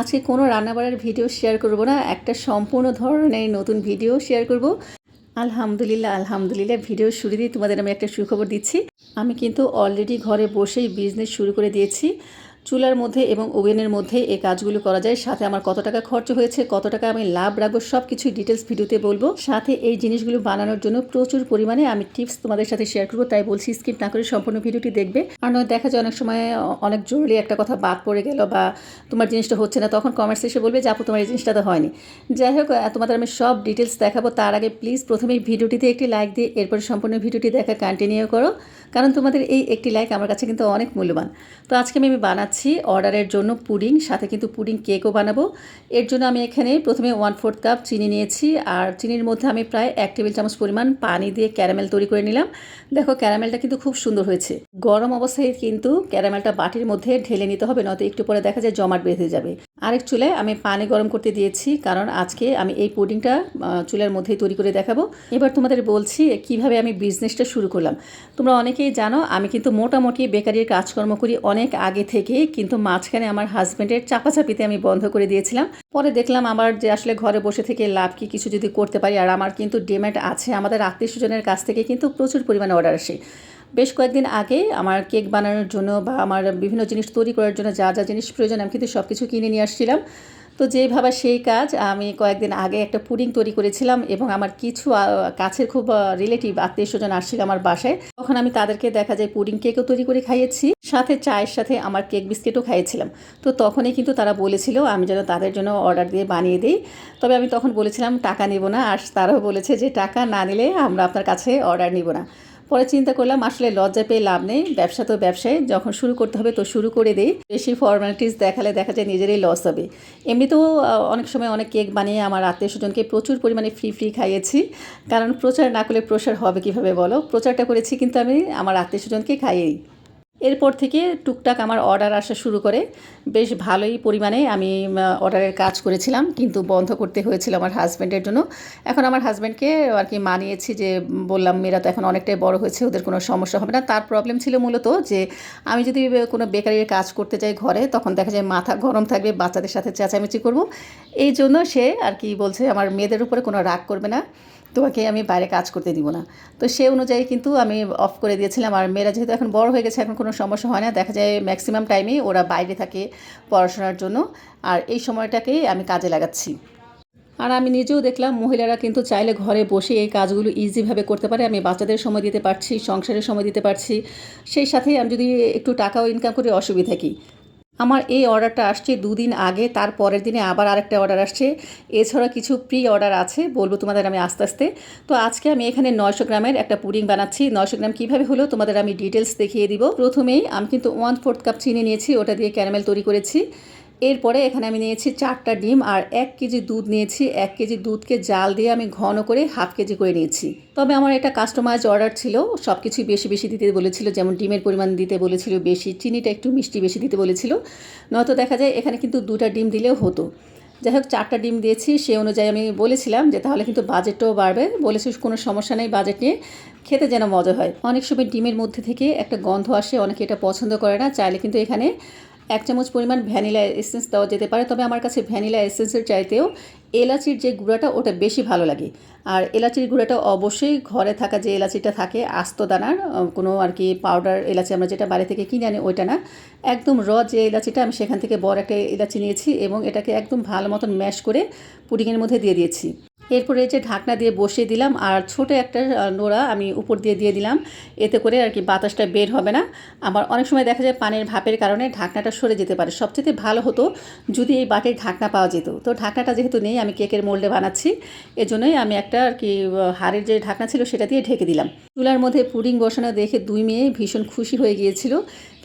আজকে কোনো রান্নাবাড়ার video share করব না। একটা সম্পূর্ণ ধরনের নতুন ভিডিও শেয়ার করব। আলহামদুলিল্লাহ আলহামদুলিল্লাহ ভিডিও শুরু দিয়ে তোমাদের আমি একটা সুখবর দিচ্ছি। আমি কিন্তু অলরেডি ঘরে বসেই বিজনেস শুরু করে দিয়েছি। চুলার মধ্যে এবং ওভেনের মধ্যে এই কাজগুলো করা যায়। সাথে আমার কত টাকা খরচ হয়েছে, কত টাকা আমি লাভ রাখব সব কিছুই ডিটেলস ভিডিওতে বলব। সাথে এই জিনিসগুলো বানানোর জন্য প্রচুর পরিমাণে আমি টিপস তোমাদের সাথে শেয়ার করব, তাই বলছি স্কিপ না করে সম্পূর্ণ ভিডিওটি দেখবে। আর নয়, দেখা যায় অনেক সময় অনেক জরুরি একটা কথা বাদ পড়ে গেল বা তোমার জিনিসটা হচ্ছে না, তখন কমেন্টস এসে বলবে যে, আপু, তোমার এই জিনিসটা তো হয়নি। যাই হোক তোমাদের আমি সব ডিটেলস দেখাবো। তার আগে প্লিজ প্রথমেই ভিডিওটিতে একটি লাইক দিয়ে এরপর সম্পূর্ণ ভিডিওটি দেখা কন্টিনিউ করো। কারণ তোমাদের এই একটি লাইক আমার কাছে কিন্তু অনেক মূল্যবান। তো আজকে আমি আমি বানাচ্ছি অর্ডারের জন্য পুডিং, সাথে কিন্তু পুডিং কেকও বানাবো। এর জন্য আমি এখানে প্রথমে ওয়ান ফোর্থ কাপ চিনি নিয়েছি আর চিনির মধ্যে আমি প্রায় এক টেবিল চামচ পরিমাণ পানি দিয়ে ক্যারামেল তৈরি করে নিলাম। দেখো, ক্যারামেলটা কিন্তু খুব সুন্দর হয়েছে। গরম অবস্থায় কিন্তু ক্যারামেলটা বাটির মধ্যে ঢেলে নিতে হবে, নয়তো একটু পরে দেখা যায় জমাট বেঁধে যাবে। আরেক চুলায় আমি পানি গরম করতে দিয়েছি, কারণ আজকে আমি এই পুডিংটা চুলার মধ্যেই তৈরি করে দেখাবো। এবার তোমাদের বলছি কীভাবে আমি বিজনেসটা শুরু করলাম। তোমরা অনেকেই জানো, আমি কিন্তু মোটামুটি বেকারির কাজকর্ম করি অনেক আগে থেকে কিন্তু মাঝখানে আমার হাজব্যান্ডের চাপাচাপিতে আমি বন্ধ করে দিয়েছিলাম। পরে দেখলাম আমার যে আসলে ঘরে বসে থেকে লাভ কি কিছু যদি করতে পারি, আর আমার কিন্তু ডিম্যান্ড আছে। আমাদের আত্মীয় স্বজনের কাছ থেকে কিন্তু প্রচুর পরিমাণে অর্ডার আসে। বেশ কয়েকদিন আগে আমার কেক বানানোর জন্য বা আমার বিভিন্ন জিনিস তৈরি করার জন্য যা যা জিনিস প্রয়োজন আমি কিন্তু সব কিছু কিনে নিয়ে আসছিলাম। তো যেই ভাবা সেই কাজ, আমি কয়েকদিন আগে একটা পুডিং তৈরি করেছিলাম এবং আমার কিছু কাছের খুব রিলেটিভ আত্মীয় স্বজন আসছিল আমার বাসায়। তখন আমি তাদেরকে দেখা যায় পুডিং কেকও তৈরি করে খাইয়েছি, সাথে চায়ের সাথে আমার কেক বিস্কিটও খাইয়েছিলাম। তো তখনই কিন্তু তারা বলেছিল, আমি যেন তাদের জন্য অর্ডার দিয়ে বানিয়ে দিই। তবে আমি তখন বলেছিলাম, টাকা নেব না। আর তারাও বলেছে যে, টাকা না নিলে আমরা আপনার কাছে অর্ডার নিব না। পরে চিন্তা করলাম, আসলে লজ্জা পেয়ে লাভ নেই। ব্যবসা তো ব্যবসায়, যখন শুরু করতে হবে তো শুরু করে দেই। বেশি ফর্মালিটিস দেখালে দেখা যায় নিজেরই লস হবে। এমনিতেও অনেক সময় অনেক কেক বানিয়ে আমার আত্মীয় স্বজনকে প্রচুর পরিমাণে ফ্রি ফ্রি খাইয়েছি। কারণ প্রচার না করলে প্রসার হবে কীভাবে বলো? প্রচারটা করেছি কিন্তু আমি আমার আত্মীয় স্বজনকে খাইয়েই। এরপর থেকে টুকটাক আমার অর্ডার আসা শুরু করে। বেশ ভালোই পরিমাণে আমি অর্ডারের কাজ করেছিলাম, কিন্তু বন্ধ করতে হয়েছিল আমার হাজব্যান্ডের জন্য। এখন আমার হাজব্যান্ডকে আর কি মানিয়েছি যে, বললাম, মেয়েরা তো এখন অনেকটাই বড় হয়েছে, ওদের কোনো সমস্যা হবে না। তার প্রবলেম ছিল মূলত যে, আমি যদি কোনো বেকারির কাজ করতে যাই ঘরে, তখন দেখা যায় মাথা গরম থাকবে, বাচ্চাদের সাথে চেঁচামেচি করব। এই জন্য সে আর কি বলছে, আমার মেয়েদের উপরে কোনো রাগ করবে না। তোমাকে আমি বাইরে কাজ করতে দিব না। তো সে অনুযায়ী কিন্তু আমি অফ করে দিয়েছিলাম। আর মেয়েরা যেহেতু এখন বড় হয়ে গেছে, এখন কোনো সমস্যা হয় না। দেখা যায় ম্যাক্সিমাম টাইমেই ওরা বাইরে থাকে পড়াশোনার জন্য। আর এই সময়টাকেই আমি কাজে লাগাচ্ছি। আর আমি নিজেও দেখলাম মহিলারা কিন্তু চাইলে ঘরে বসে এই কাজগুলো ইজিভাবে করতে পারে। আমি বাচ্চাদের সময় দিতে পারছি, সংসারের সময় দিতে পারছি। সেই সাথে আমি যদি একটু টাকাও ইনকাম করি, অসুবিধা কী? আমার এই অর্ডারটা আসছে দুদিন আগে, তার পরের দিনে আবার আরেকটা অর্ডার আসছে। এছাড়া কিছু প্রি অর্ডার আছে, বলব তোমাদের আমি আস্তে আস্তে। তো আজকে আমি এখানে নয়শো গ্রামের একটা পুডিং বানাচ্ছি। নয়শো গ্রাম কীভাবে হলো তোমাদের আমি ডিটেলস দেখিয়ে দিব। প্রথমেই আমি কিন্তু ওয়ান ফোর্থ কাপ চিনি নিয়েছি, ওটা দিয়ে ক্যারামেল তৈরি করেছি। এরপরে এখানে আমি নিয়েছি চারটা ডিম আর এক কেজি দুধ নিয়েছি। এক কেজি দুধকে জাল দিয়ে আমি ঘন করে হাফ কেজি করে নিয়েছি। তবে আমার একটা কাস্টমাইজ অর্ডার ছিল। সব কিছুই বেশি বেশি দিতে বলেছিল। যেমন ডিমের পরিমাণ দিতে বলেছিল, বেশি চিনিটা একটু মিষ্টি বেশি দিতে বলেছিল। নয়তো দেখা যায় এখানে কিন্তু দুটা ডিম দিলেও হতো। যাই হোক, চারটা ডিম দিয়েছি। সেই অনুযায়ী আমি বলেছিলাম যে তাহলে কিন্তু বাজেটটাও বাড়বে। বলেছি কোনো সমস্যা নেই বাজেট নিয়ে। খেতে যেন মজা হয়। অনেক সময় ডিমের মধ্যে থেকে একটা গন্ধ আসে, অনেকে এটা পছন্দ করে না। চাইলে কিন্তু এখানে এক চামচ পরিমাণ ভ্যানিলা এসেন্স দেওয়া যেতে পারে, তবে আমার কাছে ভ্যানিলা এসেন্সের চাইতেও এলাচির যে গুঁড়াটা, ওটা বেশি ভালো লাগে। আর এলাচির গুঁড়াটা অবশ্যই ঘরে থাকা যে এলাচিটা থাকে, আস্ত দানার কোনো আর কি পাউডার এলাচি আমরা যেটা বাড়ি থেকে কিনে আনি, ওইটা না। একদম র যে এলাচিটা, আমি সেখান থেকে বড় একটা এলাচি নিয়েছি এবং এটাকে একদম ভালো মতন ম্যাশ করে পুডিংয়ের মধ্যে দিয়ে দিয়েছি। এরপরে যে ঢাকনা দিয়ে বসিয়ে দিলাম আর ছোট একটা নোড়া আমি উপর দিয়ে দিয়ে দিলাম। এতে করে আর কি বাতাসটা বের হবে না। আমার অনেক সময় দেখা যায় পানির ভাপের কারণে ঢাকনাটা সরে যেতে পারে। সবচেয়ে ভালো হতো যদি এই বাটির ঢাকনা পাওয়া যেত। তো ঢাকনাটা যেহেতু নেই, আমি কেকের মোল্ডে বানাচ্ছি। এজন্যই আমি একটা আর কি হাড়ের যে ঢাকনা ছিল সেটা দিয়ে ঢেকে দিলাম। চুলার মধ্যে পুডিং বসানো দেখে দুই মেয়ে ভীষণ খুশি হয়ে গিয়েছিল।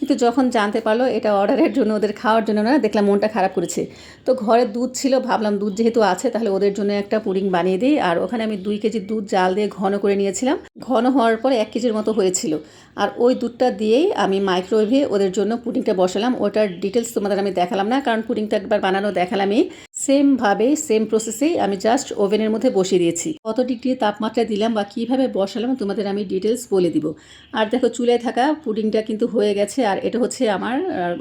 কিন্তু যখন জানতে পারল এটা অর্ডারের জন্য ওদের খাওয়ার জন্য না, দেখলাম মনটা খারাপ করেছে। তো ঘরে দুধ ছিল, ভাবলাম দুধ যেহেতু আছে তাহলে ওদের জন্য একটা পুডিং বানিয়ে দিই। আর ওখানে আমি দুই কেজি দুধ জাল দিয়ে ঘন করে নিয়েছিলাম। ঘন হওয়ার পর এক কেজির মতো হয়েছিল। আর ওই দুধটা দিয়েই আমি মাইক্রোওয়েভে ওদের জন্য পুডিংটা বসালাম। ওটার ডিটেলস তোমাদের আমি দেখালাম না, কারণ পুডিংটা একবার বানানো দেখালামই। সেমভাবে সেম প্রসেসেই আমি জাস্ট ওভেনের মধ্যে বসিয়ে দিয়েছি। কত ডিগ্রি তাপমাত্রা দিলাম বা কীভাবে বসালাম তোমাদের আমি ডিটেলস বলে দিব। আর দেখো চুলায় থাকা পুডিংটা কিন্তু হয়ে গেছে আর এটা হচ্ছে আমার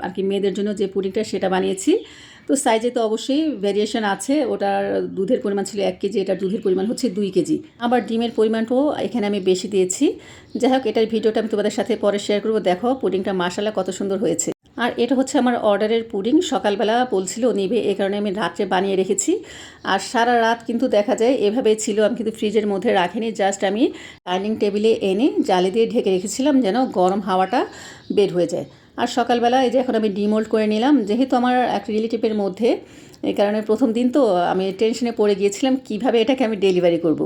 আর কি মেয়েদের জন্য যে পুডিংটা সেটা বানিয়েছি। তো সাইজে তো অবশ্যই ভ্যারিয়েশন আছে, ওটার দুধের পরিমাণ ছিল এক কেজি, এটার দুধের পরিমাণ হচ্ছে দুই কেজি। আবার ডিমের পরিমাণটাও এখানে আমি বেশি দিয়েছি। যাই হোক, এটার ভিডিওটা আমি তোমাদের সাথে পরে শেয়ার করব। দেখো পুডিংটা মাসালা কত সুন্দর হয়েছে। আর এটা হচ্ছে আমার অর্ডারের পুডিং। সকালবেলা বলছিল, নিবে এই কারণে আমি রাত্রে বানিয়ে রেখেছি। আর সারা রাত কিন্তু দেখা যায়, এভাবেই ছিল, আমি কিন্তু ফ্রিজের মধ্যে রাখিনি। জাস্ট আমি ডাইনিং টেবিলে এনে জালি দিয়ে ঢেকে রেখেছিলাম, যেন গরম হাওয়াটা বের হয়ে যায়। আর সকালবেলা এই যে এখন আমি ডিমোল্ড করে নিলাম, যেহেতু আমার এক রিলেটিভের মধ্যে এই কারণে প্রথম দিন তো আমি টেনশনে পড়ে গিয়েছিলাম, কীভাবে এটাকে আমি ডেলিভারি করব।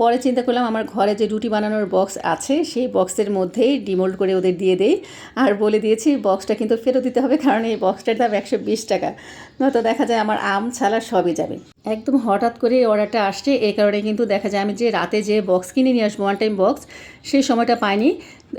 পরে চিন্তা করলাম আমার ঘরে যে রুটি বানানোর বক্স আছে, সেই বক্সের মধ্যেই ডিমোল্ড করে ওদের দিয়ে দেই। আর বলে দিয়েছি বক্সটা কিন্তু ফেরত দিতে হবে, কারণ এই বক্সটার দাম একশো বিশ টাকা। নয়তো দেখা যায় আমার আম ছালা সবই যাবে। একদম হঠাৎ করে অর্ডারটা আসছে, এই কারণে কিন্তু দেখা যায় আমি যে রাতে যে বক্স কিনে নিয়ে আসব ওয়ান টাইম বক্স সেই সময়টা পাইনি।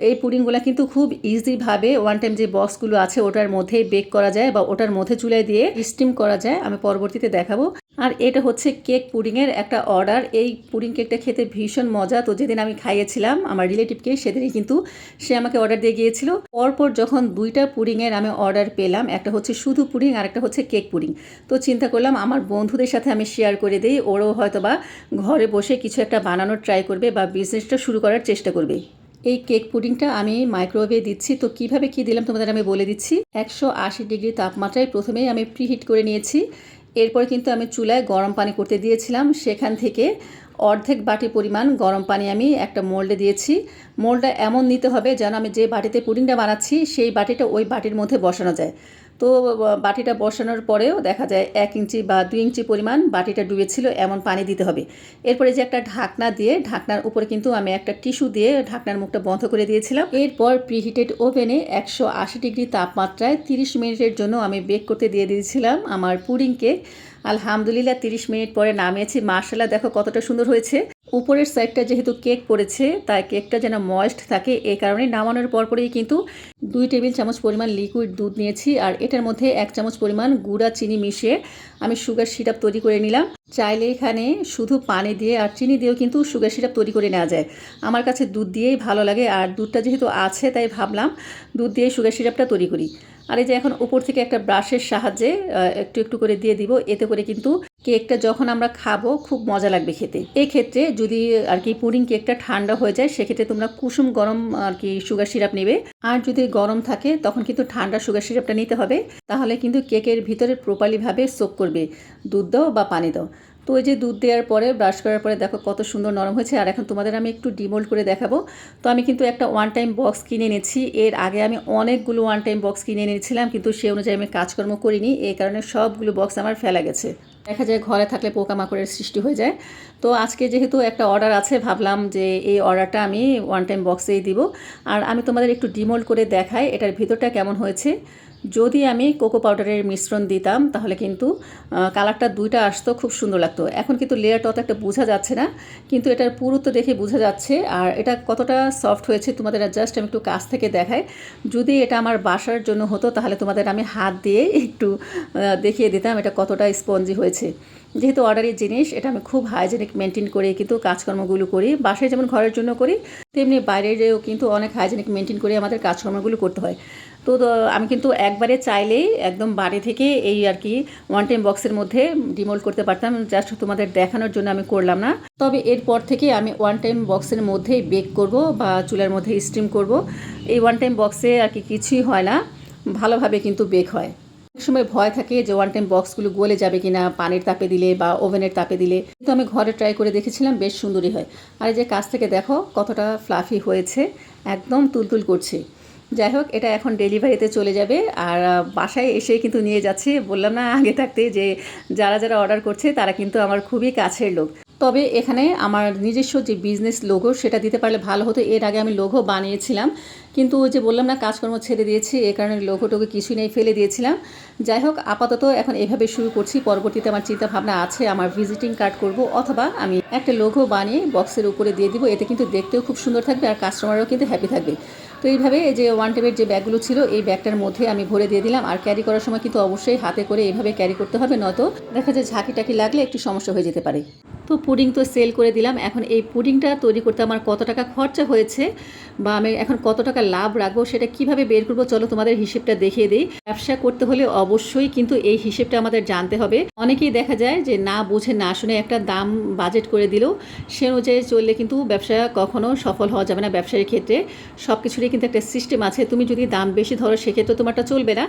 এই পুডিংগুলো কিন্তু খুব ইজিভাবে ওয়ান টাইম যে বক্সগুলো আছে, ওটার মধ্যেই বেক করা যায় বা ওটার মধ্যে চুলায় দিয়ে স্টিম করা যায়, আমি পরবর্তীতে দেখাবো। আর এটা হচ্ছে কেক পুডিংয়ের একটা অর্ডার। এই পুডিং কেকটা খেতে ভীষণ মজা। তো যেদিন আমি খাইয়েছিলাম, আমার রিলেটিভকে, সেদিনই কিন্তু সে আমাকে অর্ডার দিয়ে গিয়েছিল। পরপর যখন দুইটা পুডিংয়ের আমি অর্ডার পেলাম, একটা হচ্ছে শুধু পুডিং আর একটা হচ্ছে কেক পুডিং। তো চিন্তা করলাম, আমার বন্ধুদের সাথে আমি শেয়ার করে দিই, ওরাও হয়তো বা ঘরে বসে কিছু একটা বানানোর ট্রাই করবে বা বিজনেসটা শুরু করার চেষ্টা করবে। এই কেক পুডিংটা আমি মাইক্রোওয়েভে দিচ্ছি। তো কীভাবে কি দিলাম তোমাদের আমি বলে দিচ্ছি। একশো আশি ডিগ্রি তাপমাত্রায় প্রথমেই আমি প্রিহিট করে নিয়েছি। এরপরে কিন্তু আমি চুলায় গরম পানি করতে দিয়েছিলাম। সেখান থেকে অর্ধেক বাটি পরিমাণ গরম পানি আমি একটা মোল্ডে দিয়েছি। মোল্ডটা এমন নিতে হবে যেন আমি যে বাটিতে পুডিংটা বানাচ্ছি, সেই বাটিটা ওই বাটির মধ্যে বসানো যায়। তো বাটিটা বসানোর পরেও দেখা যায় এক ইঞ্চি বা দুই ইঞ্চি পরিমাণ বাটিটা ডুবেছিল, এমন পানি দিতে হবে। এরপরে যে একটা ঢাকনা দিয়ে, ঢাকনার উপরে কিন্তু আমি একটা টিস্যু দিয়ে ঢাকনার মুখটা বন্ধ করে দিয়েছিলাম। এরপর প্রিহিটেড ওভেনে একশো আশি ডিগ্রি তাপমাত্রায় তিরিশ মিনিটের জন্য আমি বেক করতে দিয়ে দিয়েছিলাম আমার পুডিং কেক আলহামদুলিল্লাহ, তিরিশ মিনিট পরে নামিয়েছি। মার্শাল্লাহ দেখো কতটা সুন্দর হয়েছে। উপরের সাইডটা যেহেতু কেক পড়েছে, তাই কেকটা যেন ময়েস্ট থাকে এই কারণে নামানোর পরপরই কিন্তু দুই টেবিল চামচ পরিমাণ লিকুইড দুধ নিয়েছি আর এটার মধ্যে এক চামচ পরিমাণ গুঁড়া চিনি মিশিয়ে আমি সুগার সিরাপ তৈরি করে নিলাম। চাইলে এখানে শুধু পানি দিয়ে আর চিনি দিয়েও কিন্তু সুগার সিরাপ তৈরি করে নেওয়া যায়। আমার কাছে দুধ দিয়েই ভালো লাগে আর দুধটা যেহেতু আছে তাই ভাবলাম দুধ দিয়ে সুগার সিরাপটা তৈরি করি। আর এই যে এখন উপর থেকে একটা ব্রাশের সাহায্যে একটু একটু করে দিয়ে দিব, এতে করে কিন্তু কেকটা যখন আমরা খাব, খুব মজা লাগবে খেতে। এক্ষেত্রে যদি আর কি পুরিং কেকটা ঠান্ডা হয়ে যায়, সেক্ষেত্রে তোমরা কুসুম গরম আর কি সুগার সিরাপ নেবে। আর যদি গরম থাকে, তখন কিন্তু ঠান্ডা সুগার সিরাপটা নিতে হবে। তাহলে কিন্তু কেকের ভিতরে প্রপারলিভাবে সোপ করবে। দুধ দাও বা পানি দাও। তো ওই যে দুধ দেওয়ার পরে ব্রাশ করার পরে দেখো কত সুন্দর নরম হয়েছে। আর এখন তোমাদের আমি একটু ডিমোল্ড করে দেখাবো। তো আমি কিন্তু একটা ওয়ান টাইম বক্স কিনে নিয়েছি এর আগে আমি অনেকগুলো ওয়ান টাইম বক্স কিনে নিয়েছিলাম কিন্তু সে অনুযায়ী আমি কাজকর্ম করিনি। এই কারণে সবগুলো বক্স আমার ফেলা গেছে। দেখা যায় ঘরে থাকলে পোকামাকড়ের সৃষ্টি হয়ে যায়। তো আজকে যেহেতু একটা অর্ডার আছে, ভাবলাম যে এই অর্ডারটা আমি ওয়ান টাইম বক্সেই দিব। আর আমি তোমাদের একটু ডিমোল্ড করে দেখাই, এটার ভিতরটা কেমন হয়েছে। যদি আমি কোকো পাউডারের মিশ্রণ দিতাম, তাহলে কিন্তু কালারটা দুইটা আসতো, খুব সুন্দর লাগতো। এখন কিন্তু লেয়ারটা অত একটা বোঝা যাচ্ছে না, কিন্তু এটার পুরুত্ব দেখে বোঝা যাচ্ছে, আর এটা কতটা সফট হয়েছে তোমাদের জাস্ট আমি একটু কাছ থেকে দেখাই। যদি এটা আমার বাসার জন্য হতো, তাহলে তোমাদের আমি হাত দিয়ে একটু দেখিয়ে দিতাম এটা কতটা স্পঞ্জি হয়েছে। যেহেতু অর্ডারের জিনিস, এটা আমি খুব হাইজেনিক মেনটেন করে কিন্তু কাজকর্মগুলো করি, বাসায় যেমন ঘরের জন্য করি, তেমনি বাইরেও কিন্তু অনেক হাইজেনিক মেনটেন করে আমাদের কাজকর্মগুলো করতে হয়। তো আমি কিন্তু একবারে চাইলেই একদম বাড়ি থেকে এই আর কি ওয়ান টাইম বক্সের মধ্যে ডিমোল্ড করতে পারতাম। জাস্ট তোমাদের দেখানোর জন্য আমি করলাম না। তবে এরপর থেকে আমি ওয়ান টাইম বক্সের মধ্যেই বেক করব বা চুলার মধ্যে স্টিম করব। এই ওয়ান টাইম বক্সে আর কি কিছুই হয় না। ভালোভাবে কিন্তু বেক হয়। অনেক সময় ভয় থাকে যে ওয়ান টাইম বক্সগুলো গলে যাবে কিনা, পানির তাপে দিলে বা ওভেনের তাপে দিলে। কিন্তু আমি ঘরে ট্রাই করে দেখেছিলাম, বেশ সুন্দরই হয়। আর এই যে কাছ থেকে দেখো, কতটা ফ্লাফি হয়েছে। একদম তুলতুল করছে। যাই হোক, এটা এখন ডেলিভারিতে চলে যাবে। আর বাসায় এসে কিন্তু নিয়ে যাচ্ছে। বললাম না আগে থাকতে যে যারা যারা অর্ডার করছে, তারা কিন্তু আমার খুবই কাছের লোক। তবে এখানে আমার নিজস্ব যে বিজনেস লোগো, সেটা দিতে পারলে ভালো হতো। এর আগে আমি লোগো বানিয়েছিলাম। কিন্তু যে বললাম না, কাজকর্ম ছেড়ে দিয়েছি, এ কারণে লোগোটোকে কিছুই নেই, ফেলে দিয়েছিলাম। যাই হোক, আপাতত এখন এভাবে শুরু করছি। পরবর্তীতে আমার চিন্তা ভাবনা আছে, আমার ভিজিটিং কার্ড করব, অথবা আমি একটা লোগো বানিয়ে বক্সের উপরে দিয়ে দিব। এতে কিন্তু দেখতেও খুব সুন্দর থাকবে আর কাস্টমারও কিন্তু হ্যাপি থাকবে। তো এইভাবে এই যে ওয়ান টেপের যে ব্যাগগুলো ছিল, এই ব্যাগটার মধ্যে আমি ভরে দিয়ে দিলাম। আর ক্যারি করার সময় কিন্তু অবশ্যই হাতে করে এইভাবে ক্যারি করতে হবে, নয়তো দেখা যায় ঝাঁকি টাকি লাগলে একটু সমস্যা হয়ে যেতে পারে। তো পুডিং তো সেল করে দিলাম। এখন এই পুডিংটা তৈরি করতে আমার কত টাকা খরচা হয়েছে বা আমি এখন কত টাকা লাভ রাখব সেটা কীভাবে বের করব চলো তোমাদের হিসেবটা দেখিয়ে দিই। ব্যবসা করতে হলে অবশ্যই কিন্তু এই হিসেবটা আমাদের জানতে হবে। অনেকেই দেখা যায় যে না বুঝে না শুনে একটা দাম বাজেট করে দিল, সে অনুযায়ী চললে কিন্তু ব্যবসা কখনো সফল হওয়া যাবে না ব্যবসায়ীর ক্ষেত্রে। সব কিছুরই কিন্তু একটা সিস্টেম আছে। তুমি যদি দাম বেশি ধরো সেক্ষেত্রে তোমারটা চলবে না।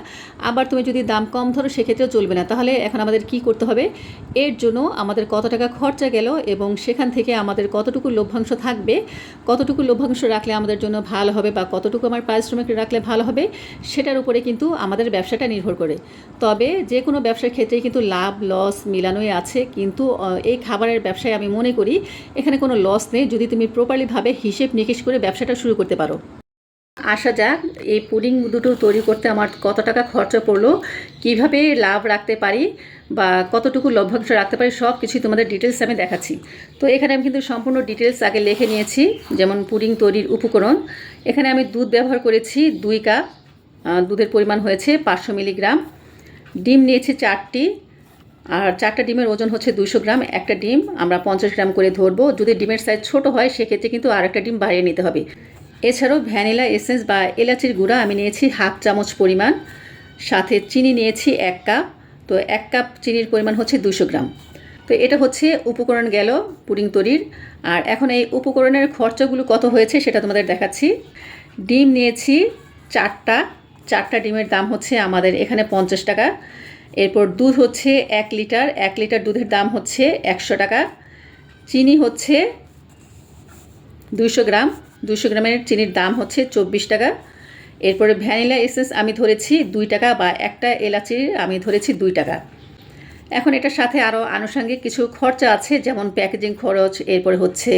আবার তুমি যদি দাম কম ধরো সেক্ষেত্রেও চলবে না। তাহলে এখন আমাদের কি করতে হবে? এর জন্য আমাদের কত টাকা খরচা গেল এবং সেখান থেকে আমাদের কতটুকু লভ্যাংশ থাকবে, কতটুকু লভ্যাংশ রাখলে আমাদের জন্য ভালো হবে বা কতটুকু আমার পারিশ্রমিক রাখলে ভালো হবে, সেটার উপরে কিন্তু আমাদের ব্যবসাটা নির্ভর করে। তবে যে কোনো ব্যবসার ক্ষেত্রেই কিন্তু লাভ, লস মিলানোই আছে, কিন্তু এই খাবারের ব্যবসায় আমি মনে করি এখানে কোনো লস নেই যদি তুমি প্রপারলিভাবে হিসেব নিকেশ করে ব্যবসাটা শুরু করতে পারো। আসা যাক, এই পুডিং দুটো তৈরি করতে আমার কত টাকা খরচা পড়ল, কীভাবে লাভ রাখতে পারি বা কতটুকু লভ্যাংশ রাখতে পারি, সব কিছুই তোমাদের ডিটেলস আমি দেখাচ্ছি। তো এখানে আমি কিন্তু সম্পূর্ণ ডিটেলস আগে লিখে নিয়েছি, যেমন পুডিং তৈরির উপকরণ। এখানে আমি দুধ ব্যবহার করেছি দুই কাপ দুধের পরিমাণ হয়েছে পাঁচশো মিলিগ্রাম। ডিম নিয়েছি চারটি, আর চারটা ডিমের ওজন হচ্ছে দুশো গ্রাম, একটা ডিম আমরা পঞ্চাশ গ্রাম করে ধরবো। যদি ডিমের সাইজ ছোট হয়, সেক্ষেত্রে কিন্তু আরেকটা ডিম বাড়িয়ে নিতে হবে। এছাড়াও ভ্যানিলা এসেন্স বা এলাচির গুঁড়া আমি নিয়েছি হাফ চামচ পরিমাণ, সাথে চিনি নিয়েছি এক কাপ, তো এক কাপ চিনির পরিমাণ হচ্ছে দুশো গ্রাম। তো এটা হচ্ছে উপকরণ গেল পুডিং তৈরির। আর এখন এই উপকরণের খরচাগুলো কত হয়েছে সেটা তোমাদের দেখাচ্ছি। ডিম নিয়েছি চারটা চারটা ডিমের দাম হচ্ছে আমাদের এখানে পঞ্চাশ টাকা। এরপর দুধ হচ্ছে এক লিটার এক লিটার দুধের দাম হচ্ছে একশো টাকা। চিনি হচ্ছে দুইশো গ্রাম। দুশো গ্রামের চিনির দাম হচ্ছে চব্বিশ টাকা। এরপরে ভ্যানিলা এসেন্স আমি ধরেছি দুই টাকা বা একটা এলাচির আমি ধরেছি দুই টাকা। এখন এটার সাথে আরও আনুষঙ্গিক কিছু খরচা আছে, যেমন প্যাকেজিং খরচ, এরপরে হচ্ছে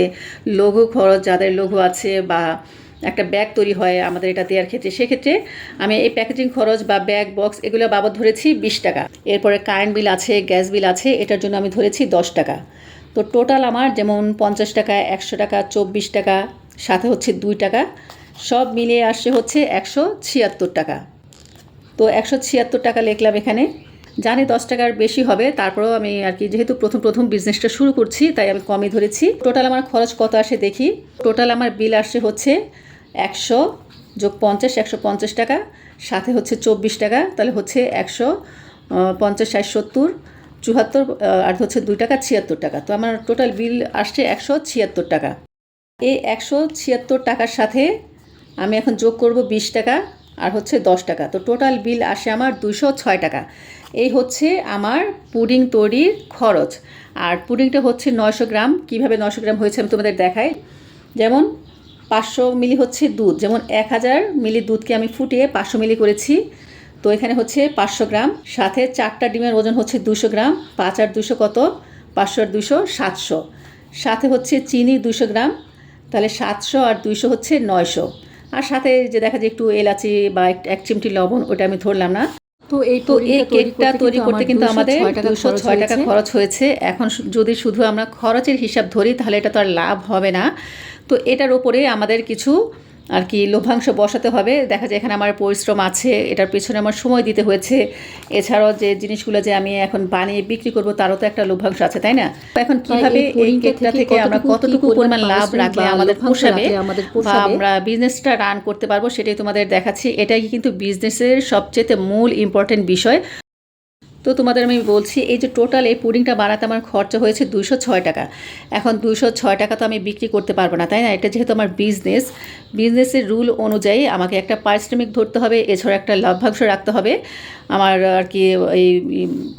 লঘু খরচ যাদের লঘু আছে বা একটা ব্যাগ তৈরি হয় আমাদের এটা দেওয়ার ক্ষেত্রে। সেক্ষেত্রে আমি এই প্যাকেজিং খরচ বা ব্যাগ, বক্স এগুলো বাবদ ধরেছি বিশ টাকা। এরপরে কারেন্ট বিল আছে, গ্যাস বিল আছে, এটার জন্য আমি ধরেছি দশ টাকা। তো টোটাল আমার যেমন পঞ্চাশ টাকা, একশো টাকা, চব্বিশ টাকা সাথে হচ্ছে দুই টাকা। সব মিলিয়ে আসছে হচ্ছে একশো ছিয়াত্তর টাকা। তো একশো ছিয়াত্তর টাকা লিখলাম এখানে। জানি দশ টাকার বেশি হবে তারপরেও আমি আর কি যেহেতু প্রথম প্রথম বিজনেসটা শুরু করছি তাই আমি কমই ধরেছি। টোটাল আমার খরচ কত আসে দেখি। টোটাল আমার বিল আসছে হচ্ছে একশো যোগ পঞ্চাশ একশো পঞ্চাশ টাকা। সাথে হচ্ছে চব্বিশ টাকা তাহলে হচ্ছে একশো পঞ্চাশ ষাট সত্তর চুয়াত্তর আহ, আর হচ্ছে দুই টাকা ছিয়াত্তর টাকা। তো আমার টোটাল বিল আসছে একশো ছিয়াত্তর টাকা। এই একশো ছিয়াত্তর টাকার সাথে আমি এখন যোগ করব বিশ টাকা আর হচ্ছে দশ টাকা। তো টোটাল বিল আসে আমার দুশো ছয় টাকা। এই হচ্ছে আমার পুডিং তৈরির খরচ। আর পুডিংটা হচ্ছে নয়শো গ্রাম। কীভাবে নয়শো গ্রাম হয়েছে আমি তোমাদের দেখাই। যেমন পাঁচশো মিলি হচ্ছে দুধ। যেমন এক হাজার মিলি দুধকে আমি ফুটিয়ে পাঁচশো মিলি করেছি। তো এখানে হচ্ছে পাঁচশো গ্রাম। সাথে চারটা ডিমের ওজন হচ্ছে দুশো গ্রাম। পাঁচ আর দুশো কত? পাঁচশো আর দুশো সাতশো। সাথে হচ্ছে চিনি দুশো গ্রাম। তাহলে সাতশো আর দুইশো হচ্ছে নয়শো। আর সাথে যে দেখা যায় একটু এলাচি বা এক- চিমটি লবণ ওটা আমি ধরলাম না। তো এই তো এই কেকটা তৈরি করতে কিন্তু আমাদের দুশো ছয় টাকা খরচ হয়েছে। এখন যদি শুধু আমরা খরচের হিসাব ধরি তাহলে এটা তো আর লাভ হবে না। তো এটার ওপরে আমাদের কিছু আর কি লভ্যাংশ বসাতে হবে। দেখা যায় এখানে আমার পরিশ্রম আছে এটার পেছনে আমার সময় দিতে হয়েছে। এছাড়াও যে জিনিসগুলো যে আমি এখন বানিয়ে বিক্রি করব তারও তো একটা লভ্যাংশ আছে তাই না? তো এখন কীভাবে এই কেকটা থেকে আমরা কতটুকু পরিমাণ লাভ রাখলে আমাদের পোষাবে আমাদের বা আমরা বিজনেসটা রান করতে পারব সেটাই তোমাদের দেখাচ্ছি। এটাই কিন্তু বিজনেসের সবচেয়ে মূল ইম্পর্টেন্ট বিষয়। তো তোমাদের আমি বলছি, এই যে টোটাল এই পুডিংটা বানাতে আমার খরচা হয়েছে দুশো ছয় টাকা। এখন দুশো ছয় টাকা তো আমি বিক্রি করতে পারব না, তাই না? এটা যেহেতু আমার বিজনেস বিজনেসের রুল অনুযায়ী আমাকে একটা পারিশ্রমিক ধরতে হবে, এছাড়া একটা লভ্যাংশ রাখতে হবে আমার আর কি এই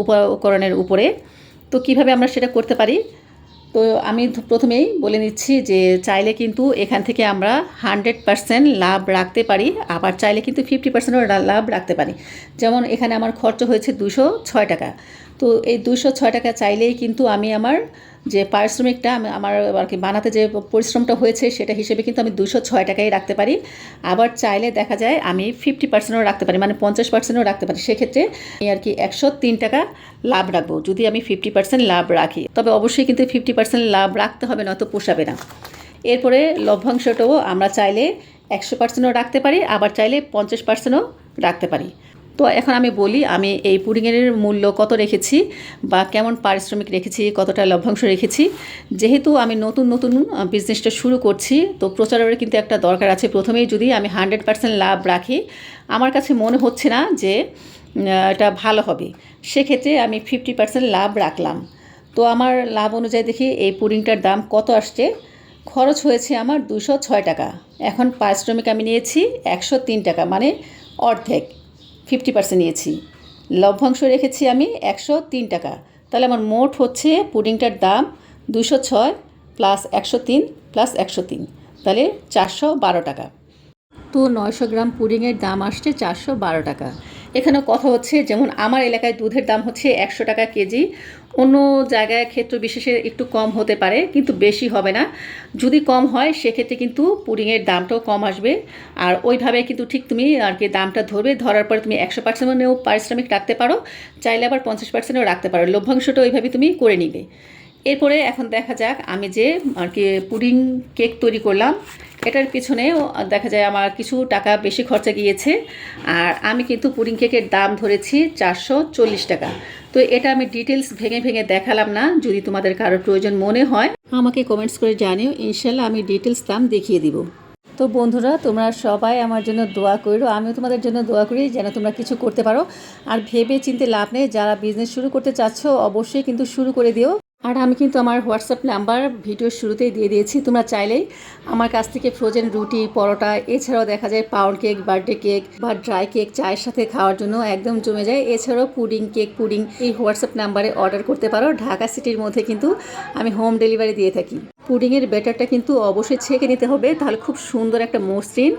উপকরণের উপরে। তো কীভাবে আমরা সেটা করতে পারি? তো আমি প্রথমেই বলে নিচ্ছি যে চাইলে কিন্তু এখান থেকে আমরা হানড্রেড পারসেন্ট লাভ রাখতে পারি, আবার চাইলে কিন্তু ফিফটি পার্সেন্টও লাভ রাখতে পারি। যেমন এখানে আমার খরচ হয়েছে দুশো ছয় টাকা। তো এই দুশো ছয় টাকা চাইলেই কিন্তু আমি আমার যে পারিশ্রমিকটা আমি আমার আর কি বানাতে যে পরিশ্রমটা হয়েছে সেটা হিসেবে কিন্তু আমি দুশো ছয় টাকাই রাখতে পারি। আবার চাইলে দেখা যায় আমি ফিফটি পার্সেন্টও রাখতে পারি মানে পঞ্চাশ পার্সেন্টও রাখতে পারি। সেক্ষেত্রে আমি আর কি একশো তিন টাকা লাভ রাখব, যদি আমি ফিফটি পার্সেন্ট লাভ রাখি। তবে অবশ্যই কিন্তু ফিফটি পার্সেন্ট লাভ রাখতে হবে, নয়তো পোষাবে না। এরপরে লভ্যাংশটাও আমরা চাইলে একশো পার্সেন্টও রাখতে পারি, আবার চাইলে পঞ্চাশ পার্সেন্টও রাখতে পারি। তো এখন আমি বলি, আমি এই পুডিংয়ের মূল্য কত রেখেছি বা কেমন পারিশ্রমিক রেখেছি, কতটা লভ্যাংশ রেখেছি, যেহেতু আমি নতুন নতুন বিজনেসটা শুরু করছি, তো প্রচারের কিন্তু একটা দরকার আছে। প্রথমেই যদি আমি হান্ড্রেড পার্সেন্ট লাভ রাখি, আমার কাছে মনে হচ্ছে না যে এটা ভালো হবে। সেক্ষেত্রে আমি ফিফটি পার্সেন্ট লাভ রাখলাম। তো আমার লাভ অনুযায়ী দেখি এই পুডিংটার দাম কত আসছে? খরচ হয়েছে আমার দুশো ছয় টাকা। এখন পারিশ্রমিক আমি নিয়েছি একশো তিন টাকা মানে অর্ধেক। ফিফটি পার্সেন্ট নিয়েছি। লভ্যাংশ রেখেছি আমি একশো তিন টাকা। তাহলে আমার মোট হচ্ছে পুডিংটার দাম দুশো ছয় প্লাস একশো তিন প্লাস একশো তিন। তাহলে চারশো বারো টাকা। তো নয়শো গ্রাম পুডিংয়ের দাম আসছে চারশো বারো টাকা। এখানে কথা হচ্ছে, যেমন আমার এলাকায় দুধের দাম হচ্ছে একশো টাকা কেজি। অন্য জায়গায় ক্ষেত্র বিশেষে একটু কম হতে পারে, কিন্তু বেশি হবে না। যদি কম হয়, সেক্ষেত্রে কিন্তু পুডিংয়ের দামটাও কম আসবে। আর ওইভাবে কিন্তু ঠিক তুমি আর কি দামটা ধরবে, ধরার পরে তুমি একশো পার্সেন্টেও পারিশ্রমিক রাখতে পারো, চাইলে আবার পঞ্চাশ পার্সেন্টও রাখতে পারো। লভ্যাংশটা ওইভাবে তুমি করে নিবে। এরপরে এখন দেখা যাক আমি যে আর কি পুডিং কেক তৈরি করলাম, এটার পিছনেও দেখা যায় আমার কিছু টাকা বেশি খরচা গিয়েছে, আর আমি কিন্তু পুডিং কেকের দাম ধরেছি চারশো চল্লিশ টাকা। তো এটা আমি ডিটেলস ভেঙে ভেঙে দেখালাম না, যদি তোমাদের কারোর প্রয়োজন মনে হয়। আমাকে কমেন্টস করে জানিও, ইনশাল্লাহ আমি ডিটেলস দাম দেখিয়ে দিব। তো বন্ধুরা, তোমরা সবাই আমার জন্য দোয়া করো, আমিও তোমাদের জন্য দোয়া করি যেন তোমরা কিছু করতে পারো। আর ভেবে চিনতে লাভ নেই, যারা বিজনেস শুরু করতে চাচ্ছ, অবশ্যই কিন্তু শুরু করে দিও। আর আমি কিন্তু আমার হোয়াটসঅ্যাপ নাম্বার ভিডিওর শুরুতেই দিয়ে দিয়েছি। তোমরা চাইলেই আমার কাছ থেকে ফ্রোজেন রুটি, পরোটা, এছাড়াও দেখা যায় পাউন্ড কেক বার্থডে কেক বা ড্রাই কেক চায়ের সাথে খাওয়ার জন্য একদম জমে যায়। এছাড়াও পুডিং কেক পুডিং এই হোয়াটসঅ্যাপ নাম্বারে অর্ডার করতে পারো। ঢাকা সিটির মধ্যে কিন্তু আমি হোম ডেলিভারি দিয়ে থাকি। পুডিংয়ের ব্যাটারটা কিন্তু অবশ্যই ছেঁকে নিতে হবে। তাহলে খুব সুন্দর একটা মসৃণ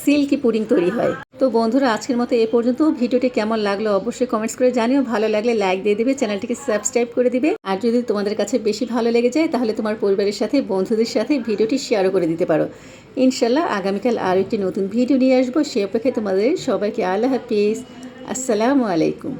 সিল্কি পুডিং তৈরি হয়। তো বন্ধুরা, আজকের মতো এ পর্যন্ত। ভিডিওটি কেমন লাগল অবশ্যই কমেন্টস করে জানিও। ভালো লাগলে লাইক দিয়ে দিবে, চ্যানেলটিকে সাবস্ক্রাইব করে দিবে। আর যদি তোমাদের কাছে বেশি ভালো লেগে যায়, তাহলে তোমার পরিবারের সাথে, বন্ধুদের সাথে ভিডিওটি শেয়ারও করে দিতে পারো। ইনশাল্লাহ আগামীকাল আরও একটি নতুন ভিডিও নিয়ে আসব। সে অপেক্ষায় তোমাদের সবাইকে আল্লাহ হাফিজ। আসসালামু আলাইকুম।